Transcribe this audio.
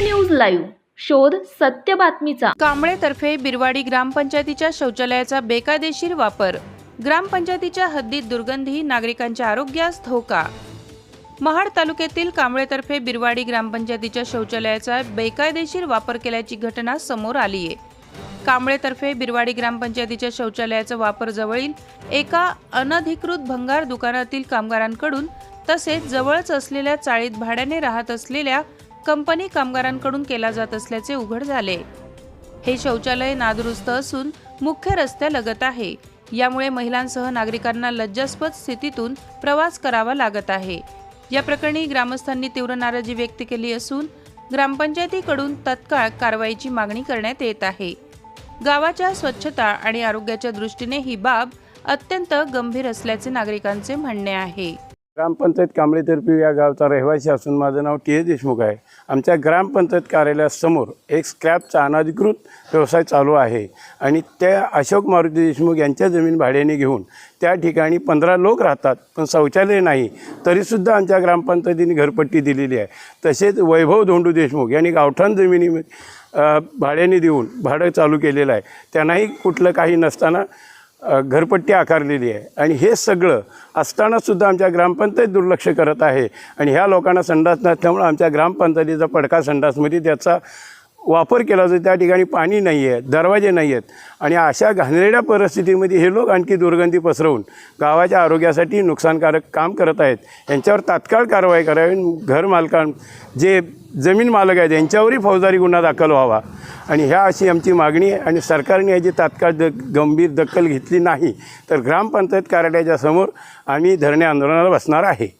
Live. शोध सत्य बातमीचा. कांबळेतर्फे बिरवाडी ग्रामपंचायतीच्या शौचालयाचा बेकायदेशीर वापर. ग्रामपंचायतीच्या हद्दीत दुर्गंधी नागरिकांच्या आरोग्यास धोका. महाड तालुक्यातील कांबळेतर्फे बिरवाडी ग्रामपंचायतीच्या शौचालयाचा बेकायदेशीर वापर केल्याची घटना समोर आली आहे कांबळेतर्फे बिरवाडी ग्रामपंचायतीच्या शौचालयाचा वापर जवळील एका अनधिकृत भंगार दुकानातील कामगारांकडून तसेच जवळच असलेल्या चाळीत भाड्याने राहत असलेल्या कंपनी कामगारांकडून केला जात असल्याचे उघड झाले. हे शौचालय नादुरुस्त असून मुख्य रस्त्यालगत आहे. यामुळे महिलांसह नागरिकांना लज्जास्पद स्थितीतून प्रवास करावा लागत आहे. या प्रकरणी ग्रामस्थांनी तीव्र नाराजी व्यक्त केली असून ग्रामपंचायतीकडून तत्काळ कारवाईची मागणी करण्यात येत आहे. गावाच्या स्वच्छता आणि आरोग्याच्या दृष्टीने ही बाब अत्यंत गंभीर असल्याचे नागरिकांचे म्हणणे आहे. ग्रामपंचायत कांबळेतर्फे या गावचा रहिवासी असून माझं नाव टी. ए देशमुख आहे. आमच्या ग्रामपंचायत कार्यालयासमोर एक स्क्रॅपचा अनाधिकृत व्यवसाय चालू आहे आणि त्या अशोक मारुती देशमुख यांच्या जमीन भाड्याने घेऊन त्या ठिकाणी पंधरा लोक राहतात पण शौचालय नाही. तरीसुद्धा आमच्या ग्रामपंचायतीने घरपट्टी दिलेली आहे. तसेच वैभव धोंडू देशमुख यांनी गावठाण जमिनी भाड्याने देऊन भाडं चालू केलेलं आहे. त्यांनाही कुठलं काही नसताना घरपट्टी आकारलेली आहे. आणि हे सगळं असतानासुद्धा आमच्या ग्रामपंचायत दुर्लक्ष करत आहे. आणि ह्या लोकांना संडास नसल्यामुळं आमच्या ग्रामपंचायतीचा पडका संडासमध्ये त्याचा वापर केला जातो त्या ठिकाणी पाणी नाही आहे दरवाजे नाही आहेत आणि अशा घाणेरड्या परिस्थितीमध्ये हे लोक आणखी दुर्गंधी पसरवून गावाच्या आरोग्यासाठी नुकसानकारक काम करत आहेत. यांच्यावर तात्काळ कारवाई करावी घरमालकां जे जमीन मालक आहेत यांच्यावरही फौजदारी गुन्हा दाखल व्हावा. आणि ह्या अशी आमची मागणी आहे आणि सरकारने याची तात्काळ द गंभीर दखल घेतली नाही तर ग्रामपंचायत कार्यालयाच्या समोर आम्ही धरणे आंदोलनाला बसणार आहे.